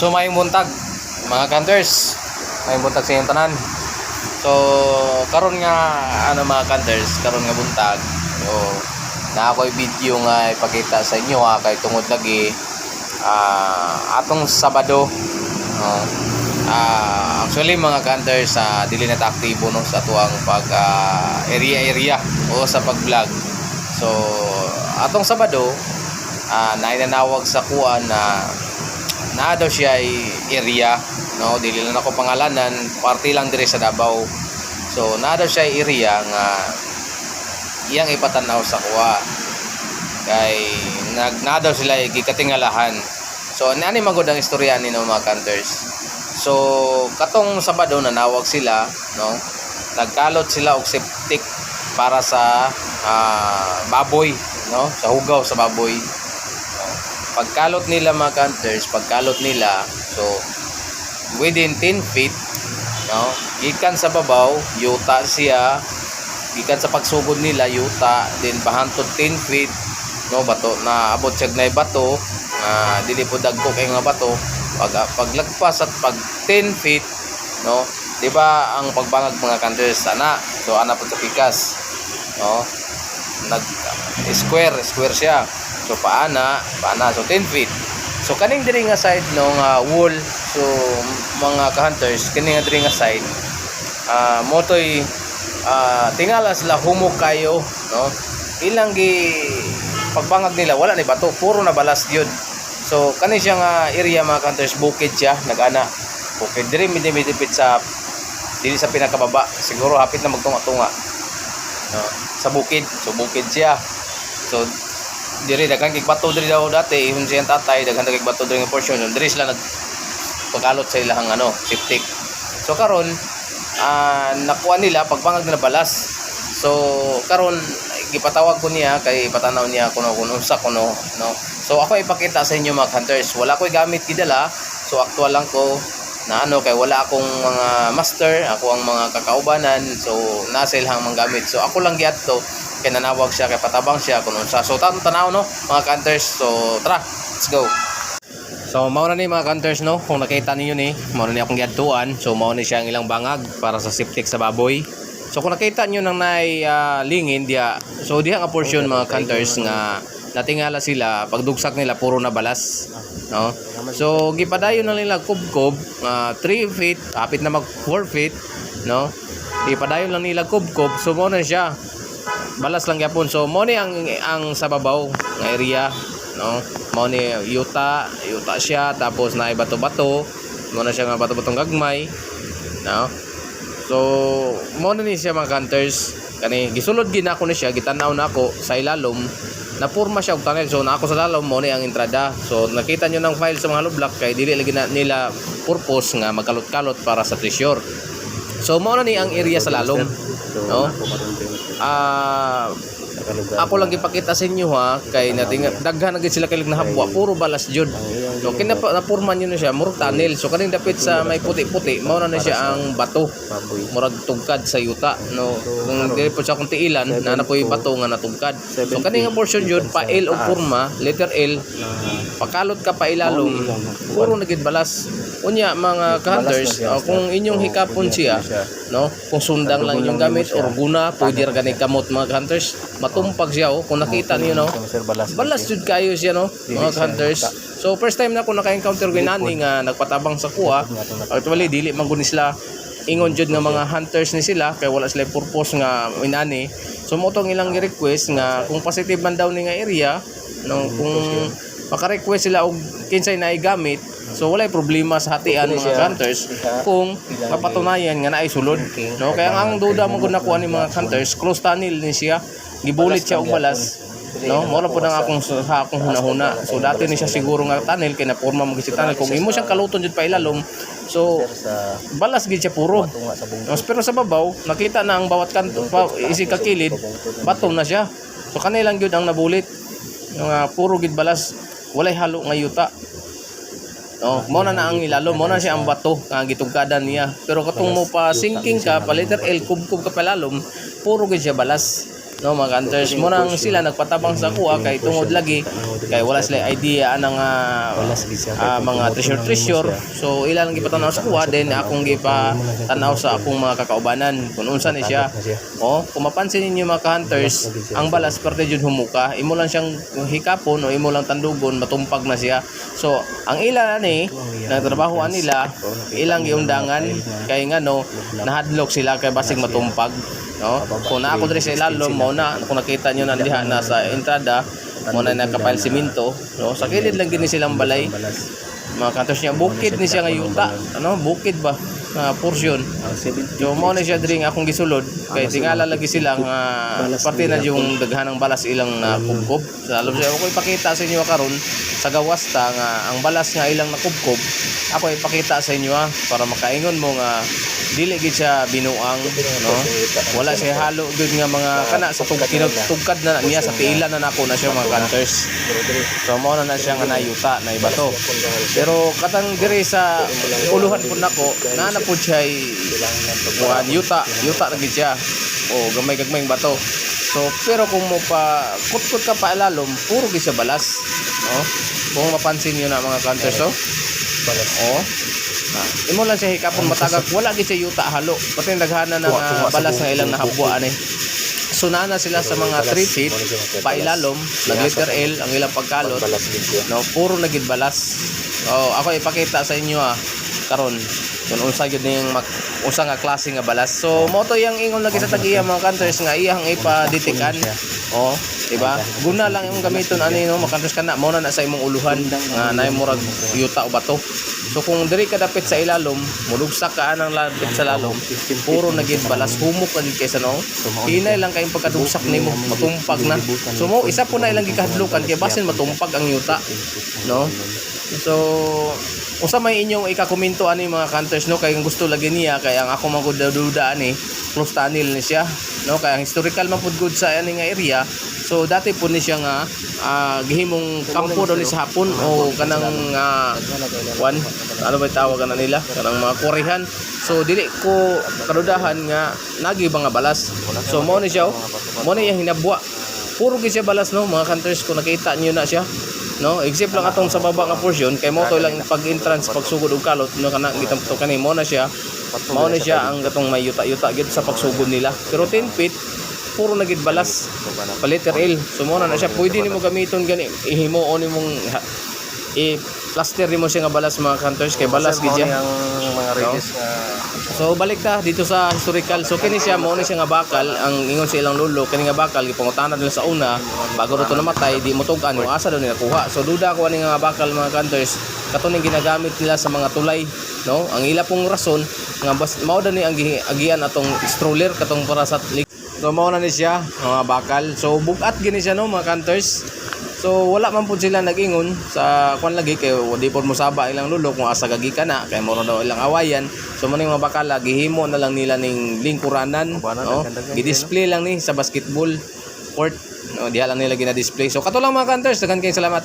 So may buntag mga kanters. May buntag sa tanan. So karon nga ano mga kanters, karon nga buntag. So na ako'y video nga ipakita sa inyo ha kay tungod lagi ah atong Sabado no Ah, actually mga kanters sa dili na aktibo no sa tuwang pag ah, area area o sa pag-vlog. So atong Sabado ah nainanawag sa kuan na naa daw siya ay area no? Dili na ako pangalanan. Party lang dire sa Davao. So naa daw siya ay area nga iyang ipatanaw sa kuha. Kay nag naa daw sila gikatingalahan. So ani magud ang istorya ni mga kanters so katong Sabado nanawag sila no? Nagkalot sila og septic para sa ah, baboy no? Sa hugaw sa baboy pagkalot nila mga counters, pagkalot nila, so within 10 feet, no, gikan sa babaw, yuta siya, gikan sa pagsugod nila, yuta, then bahantod 10 feet, no, bato, na abot siya na bato, na dili po dagko kay nga bato, pag, paglagpas at pag 10 feet, no, di ba ang pagbangag mga counters, ana, so ana po sa pikas, no, nag square square siya so paana paana. So 10 feet. So kaning diri nga side no nga wall so mga ka-hunters kini nga diri nga side ah motoy ah tingala sila humok kayo no? Ilang gi pagbangag nila wala ni bato puro na balas yun. So kani siya nga area mga ka-hunters bukid siya nagana. Bukid diri midipit sa dili sa pinakababa. Siguro hapit na magtunga-tunga no, sa bukid. So bukid siya. So diri daghan kay bato diri daw dati ihon siyang tatay daghan kay bato diri nga portion diri sila nag pagkalot sa ilang ano septic so karon ah nakuha nila pagbangag nila balas. So karon gipatawag ko niya kay patanaw niya kuno kuno sa kuno no? So ako ipakita sa inyo mga hunters. Wala ko'y gamit gidala. So actual lang ko na ano kay wala akong mga master ako ang mga kakaubanan. So nasa ilhang mga gamit. So ako lang giadto kay nanawag siya kay patabang siya kuno sa so tan tanaw no? Mga hunters so tara let's go. So mao na ni mga hunters no? Kung nakita ninyo ni mao na ni akong giadtuan so mao ni siya ang ilang bangag para sa septic sa baboy. So kung nakita nyo nang nay ah, lingin diya so diha nga portion mga hunters nga natingala sila pagdugsak nila puro na balas no? So gipadayon na nila kubkob nga 3 feet kapit na mag 4 feet no? Gipadayon lang nila kubkob so mo na siya. Balas lang gyapon. So mo ni ang ang sa babaw nga area no? Mo ni yuta yuta siya tapos na bato-bato. Mo na siya nga bato-batong gagmay no? So mo na ni siya mga hunters kani gisulod gid ako ni siya gitanaw na ako sa ilalom napurma siya og tunnel. So na ako sa lalom mo ni ang entrada. So nakita nyo ng file sa mga lublak kay dili lagi na nila purpose nga magkalot-kalot para sa treasure. So mo na ni ang area sa lalom no? ah ako lang ipakita sa inyo ha kay nating daghan na sila kay nahabwa puro balas jud. So kina napurman yun na siya murag tunnel so kaning dapit sa may puti-puti mao na na siya ang bato. Murag tugkad sa yuta no? Kung dili po siya kung tiilan na na po yung bato nga natugkad. So kani nga portion jud pa L o forma letter L. Pakalot ka pa ilalom puro na gid balas. Unya mga ka-hunters uh, kung inyong hikapon siya no? Kung sundang lang yung gamit or guna pwede ra gani kamot mga ka-hunters matumpag siya oh kung nakita niyo no? Balas jud kayo siya no? Mga hunters. So first time na ako naka-encounter ko nani nga nagpatabang sa kuha actually dili man sila. Ingon jud nga mga hunters ni sila kay wala sila purpose nga inani so mo tong ilang request nga kung positive man daw ni nga area no kung maka-request sila og kinsay na gamit so walay problema sa hatian mga hunters kung mapatunayan nga naay sulod. No kaya ang duda mo gud nakuha ni mga hunters close tunnel ni siya gibulit siya og balas no? Mo po nang akong sa akong hunahuna. So dati ni siya siguro nga tunnel kay naporma mo si tunnel. Kung imo siyang kaluton jud pa ilalom so balas gid siya puro. No, pero sa babaw nakita na ang bawat kanto pa isi ka kilid bato na siya. So kanilang gyud ang nabulit. Nga puro gid balas walay halo nga yuta. Oh, mo na na ang ilalom, mo na siya ang bato nga gitugkadan niya. Pero katong mo pa sinking ka, pa letter L kubkub ka palalom, puro gid siya balas. No mga hunters mo nang sila nagpatabang sa kuha kay tungod lagi kay wala sila idea anang ah, ah, mga treasure treasure. So ilan lang gipatanaw sa kuha then akong gipa sa akong mga kakaubanan. Kung unsa ni siya. Oh kung mapansin ninyo mga hunters ang balas parte jud humuka. Imo lang siyang hikapon o imo lang tandugon matumpag na siya. So ang ila ni nagtrabahoan nila ilang giundangan kay nga no nahadlok sila kay basig matumpag no? Kung na ako diri sa ilalom mo na kung nakita nyo nandiha na sa entrada mo na nakapile simento no? Sa kilid lang gini silang balay. Mga kantos niya bukid ni siya nga yuta ano bukid ba na portion So mo na siya diri nga akong gisulod. Kay tingala lagi sila nga parte na yung daghanang balas ilang na kubkob. So alam siya ako ipakita sa inyo karon sa gawas ta nga ang balas nga ilang nakubkob ako ipakita sa inyo ah, para makaingon mo nga dili gid siya binuang no? Wala siya halo gud nga mga kana sa tug kinatugkad na niya sa piila na nako na siya mga hunters so mo na na siya nga nayuta na ibato pero katang diri sa uluhan pud nako na na pud siya ay Buwan, yuta, yuta na gid siya. O gamay gagmayng bato. So pero kung mo pa kutkut ka pa ilalom, puro gid siya balas, no? Kung mapansin niyo na mga counters so. Balas. Oh. Ah, imo lang siya hikapon matagak, wala gid siya yuta halo. Pati daghana ng ah, balas nga ilang nahabwa ani. Sunana sila sa mga 3 feet pa ilalom, nag liter L ang ilang pagkalot. No, puro na gid balas. Oh, ako ipakita sa inyo ah karon kung unsa gyud ning usa nga klase nga balas. So mo to yang ingon lagi sa tagiya mga counters nga iyang ipaditikan. Oh, diba? Guna lang imong gamiton ani no makanters kana mo na na sa imong uluhan nga naay murag yuta o bato. So kung diri ka dapit sa ilalom, mulugsak ka anang lapit sa lalom, puro na gid balas humok na gid kaysa no. Hinay lang kayong pagkadugsak nimo, matumpag na. So mo isa po na ilang gikahadlukan kay basin matumpag ang yuta, no? So, usa may inyong ikakomento ani mga counters no kay gusto lagi niya kay ang ako magduda ani close tunnel ni siya no? Kay ang historical man good sa ani nga area. So dati po ni siya nga ah, gihimong kampo daw ni sa hapon o kanang uh, one ano ba tawag na nila? Kanang mga kurihan so dili ko kadudahan nga nagi ba balas. So mo ni siya oh. mo ni yang hinabwa. Puro gid siya balas no? Mga counters ko nakita niyo na siya no? Except lang atong sa baba nga portion kay mo to lang pag entrance pagsugod og kalot no? Kana gitang to kani mo na siya mao na siya ang gatong may yuta-yuta gid sa pagsugod nila. Pero 10 feet puro na gid balas. Pa letter L so mo na siya. Pwede nimo gamiton gani. Ihimo on imong i plaster nimo siya nga balas mga hunters kay balas gid siya mga release So balik ta dito sa historical. So kini siya mo ni siya nga bakal ang ingon sa ilang lulo kini nga bakal gipangutanan nila sa una bago ro to namatay di mo tugan mo asa daw nila kuha. So duda ko ani nga bakal mga counters katuning ginagamit nila sa mga tulay no. Ang ila pong rason nga bas mao ni ang gi- agian atong stroller katong para sa So mao na ni siya mga bakal. So bugat gini siya no mga counters. So wala man pud sila nagingon sa kwan lagi kay di pod mo saba ilang lulo kung asa gagi ka na kay moro daw ilang awayan. So man mga bakala gihimo na lang nila ning lingkuranan, no? Gi-display lang ni sa basketball court. No, diha lang nila gina-display. So kato lang mga counters, dagan kayong salamat.